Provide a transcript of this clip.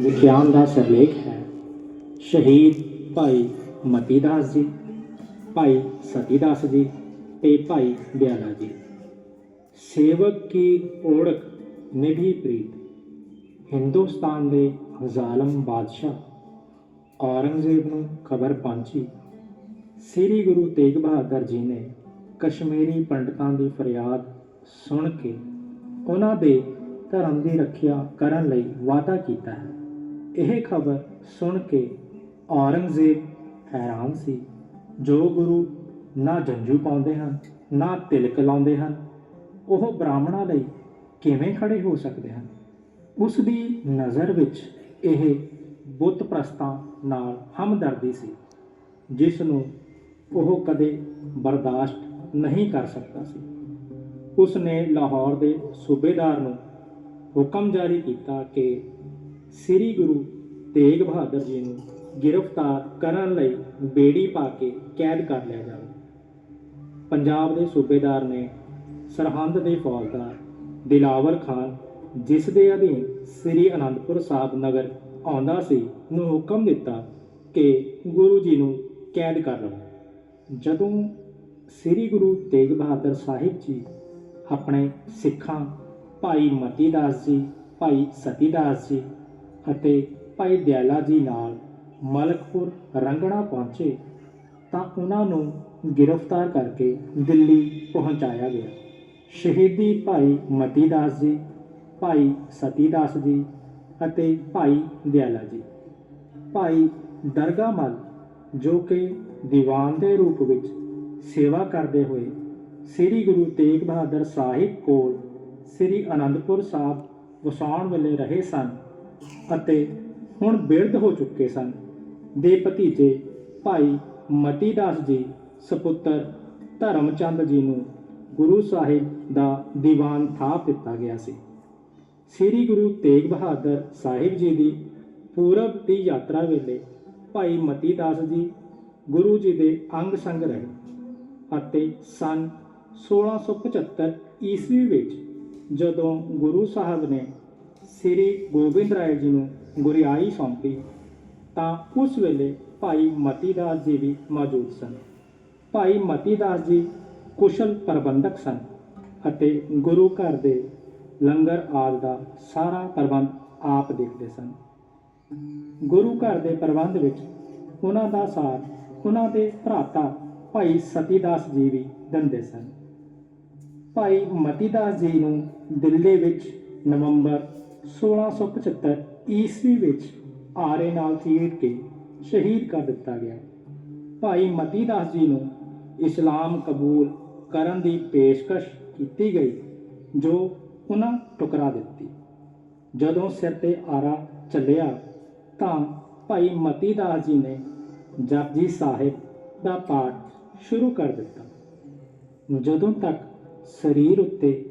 ਵਿਗਿਆਨ ਦਾ ਸਿਰਲੇਖ ਹੈ। ਸ਼ਹੀਦ ਭਾਈ ਮਤੀਦਾਸ ਜੀ, ਭਾਈ ਸਤੀਦਾਸ ਜੀ ਤੇ ਭਾਈ ਬਿਆਲਾ ਜੀ। ਸੇਵਕ ਕੀ ਓੜਕ ਨਿਭੀ ਪ੍ਰੀਤ। ਹਿੰਦੁਸਤਾਨ ਦੇ ਜ਼ਾਲਮ ਬਾਦਸ਼ਾਹ। ਔਰੰਗਜ਼ੇਬ ਨੂੰ ਖਬਰ ਪਹੁੰਚੀ। ਸ੍ਰੀ ਗੁਰੂ ਤੇਗ ਬਹਾਦਰ ਜੀ ਨੇ ਕਸ਼ਮੀਰੀ ਪੰਡਤਾਂ ਦੀ ਫਰਿਆਦ ਸੁਣ ਕੇ ਉਹਨਾਂ ਦੇ ਧਰਮ ਦੀ ਰੱਖਿਆ ਕਰਨ ਲਈ ਵਾਅਦਾ ਕੀਤਾ ਹੈ। ਇਹ ਖਬਰ ਸੁਣ ਕੇ ਔਰੰਗਜ਼ੇਬ ਹੈਰਾਨ ਸੀ। ਜੋ ਗੁਰੂ ਨਾ ਜੰਜੂ ਪਾਉਂਦੇ ਹਨ, ਨਾ ਤਿਲਕ ਲਾਉਂਦੇ ਹਨ, ਉਹ ਬ੍ਰਾਹਮਣਾਂ ਲਈ ਕਿਵੇਂ ਖੜੇ ਹੋ ਸਕਦੇ ਹਨ? ਉਸ ਦੀ ਨਜ਼ਰ ਵਿੱਚ ਇਹ ਬੁੱਤ ਪ੍ਰਸਤਾਂ ਨਾਲ ਹਮਦਰਦੀ ਸੀ, ਜਿਸ ਨੂੰ ਉਹ ਕਦੇ ਬਰਦਾਸ਼ਤ ਨਹੀਂ ਕਰ ਸਕਦਾ ਸੀ। ਉਸ ਨੇ ਲਾਹੌਰ ਦੇ ਸੂਬੇਦਾਰ ਨੂੰ ਹੁਕਮ ਜਾਰੀ ਕੀਤਾ ਕਿ ਸ੍ਰੀ ਗੁਰੂ ਤੇਗ ਬਹਾਦਰ ਜੀ ਨੂੰ ਗ੍ਰਿਫਤਾਰ ਕਰਨ ਲਈ ਬੇੜੀ ਪਾ ਕੇ ਕੈਦ ਕਰ ਲਿਆ ਜਾਵੇ। ਪੰਜਾਬ ਦੇ ਸੂਬੇਦਾਰ ਨੇ ਸਰਹੰਦ ਦੇ ਫੌਜਦਾਰ ਦਿਲਾਵਰ ਖਾਨ, ਜਿਸ ਦੇ ਅਧੀਨ ਸ੍ਰੀ ਅਨੰਦਪੁਰ ਸਾਹਿਬ ਨਗਰ ਆਉਂਦਾ ਸੀ, ਨੂੰ ਹੁਕਮ ਦਿੱਤਾ ਕਿ ਗੁਰੂ ਜੀ ਨੂੰ ਕੈਦ ਕਰ ਲਓ ਜਦੋਂ ਸ੍ਰੀ ਗੁਰੂ ਤੇਗ ਬਹਾਦਰ ਸਾਹਿਬ ਜੀ ਆਪਣੇ ਸਿੱਖਾਂ ਭਾਈ ਮਤੀਦਾਸ ਜੀ, ਭਾਈ ਸਤੀਦਾਸ ਜੀ ਅਤੇ ਭਾਈ ਦਿਆਲਾ ਜੀ ਨਾਲ ਮਲਕਪੁਰ ਰੰਗਣਾ ਪਹੁੰਚੇ ਤਾਂ ਉਹਨਾਂ ਨੂੰ ਗ੍ਰਿਫਤਾਰ ਕਰਕੇ ਦਿੱਲੀ ਪਹੁੰਚਾਇਆ ਗਿਆ। ਸ਼ਹੀਦੀ ਭਾਈ ਮਤੀਦਾਸ ਜੀ, ਭਾਈ ਸਤੀਦਾਸ ਜੀ ਅਤੇ ਭਾਈ ਦਿਆਲਾ ਜੀ। ਭਾਈ ਦਰਗਾਮਲ, ਜੋ ਕਿ ਦੀਵਾਨ ਦੇ ਰੂਪ ਵਿੱਚ ਸੇਵਾ ਕਰਦੇ ਹੋਏ ਸ੍ਰੀ ਗੁਰੂ ਤੇਗ ਬਹਾਦਰ ਸਾਹਿਬ ਕੋਲ ਸ੍ਰੀ ਅਨੰਦਪੁਰ ਸਾਹਿਬ ਵਸਾਉਣ ਵੇਲੇ ਰਹੇ ਸਨ ਅਤੇ ਹੁਣ ਬਿਰਧ ਹੋ ਚੁੱਕੇ ਸਨ। ਦੇ ਭਤੀਜੇ ਭਾਈ ਮਤੀ ਦਾਸ ਜੀ, ਸਪੁੱਤਰ ਧਰਮਚੰਦ ਜੀ ਨੂੰ ਗੁਰੂ ਸਾਹਿਬ ਦਾ ਦੀਵਾਨ ਥਾਪ ਦਿੱਤਾ ਗਿਆ ਸੀ। ਸ੍ਰੀ ਗੁਰੂ ਤੇਗ ਬਹਾਦਰ ਸਾਹਿਬ ਜੀ ਦੀ ਪੂਰਬ ਦੀ ਯਾਤਰਾ ਵੇਲੇ ਭਾਈ ਮਤੀ ਦਾਸ ਜੀ ਗੁਰੂ ਜੀ ਦੇ ਅੰਗ ਸੰਗ ਰਹੇ ਅਤੇ ਸਨ 1675 ਈਸਵੀ ਵਿੱਚ ਜਦੋਂ ਗੁਰੂ ਸਾਹਿਬ ਨੇ ਸ੍ਰੀ ਗੋਬਿੰਦ ਰਾਏ ਜੀ ਨੂੰ ਗੁਰਿਆਈ ਸੌਂਪੀ, ਤਾਂ ਉਸ ਵੇਲੇ ਭਾਈ ਮਤੀਦਾਸ ਜੀ ਵੀ ਮੌਜੂਦ ਸਨ। ਭਾਈ ਮਤੀਦਾਸ ਜੀ ਕੁਸ਼ਲ ਪ੍ਰਬੰਧਕ ਸਨ ਅਤੇ ਗੁਰੂ ਘਰ ਦੇ ਲੰਗਰ ਆਦਿ ਦਾ ਸਾਰਾ ਪ੍ਰਬੰਧ ਆਪ ਦੇਖਦੇ ਸਨ। ਗੁਰੂ ਘਰ ਦੇ ਪ੍ਰਬੰਧ ਵਿੱਚ ਉਹਨਾਂ ਦਾ ਸਾਥ, ਉਹਨਾਂ ਦੇ ਭਰਾਤਾ ਭਾਈ ਸਤੀਦਾਸ ਜੀ ਵੀ ਦਿੰਦੇ ਸਨ। ਭਾਈ ਮਤੀਦਾਸ ਜੀ ਨੂੰ ਦਿੱਲੀ ਵਿੱਚ ਨਵੰਬਰ 1675 ਈਸਵੀ ਵਿੱਚ ਆਰੇ ਨਾਲ ਚੀਰ ਕੇ ਸ਼ਹੀਦ ਕਰ ਦਿੱਤਾ ਗਿਆ। ਭਾਈ ਮਤੀ ਦਾਸ ਜੀ ਨੂੰ ਇਸਲਾਮ ਕਬੂਲ ਕਰਨ ਦੀ ਪੇਸ਼ਕਸ਼ ਕੀਤੀ ਗਈ, ਜੋ ਉਹਨਾਂ ਟੁਕਰਾ ਦਿੱਤੀ। ਜਦੋਂ ਸਿਰ ਤੇ ਆਰਾ ਚੱਲਿਆ, ਤਾਂ ਭਾਈ ਮਤੀ ਦਾਸ ਜੀ ਨੇ ਜਪਜੀ ਸਾਹਿਬ ਦਾ ਪਾਠ ਸ਼ੁਰੂ ਕਰ ਦਿੱਤਾ। ਜਦੋਂ ਤੱਕ ਸਰੀਰ ਉੱਤੇ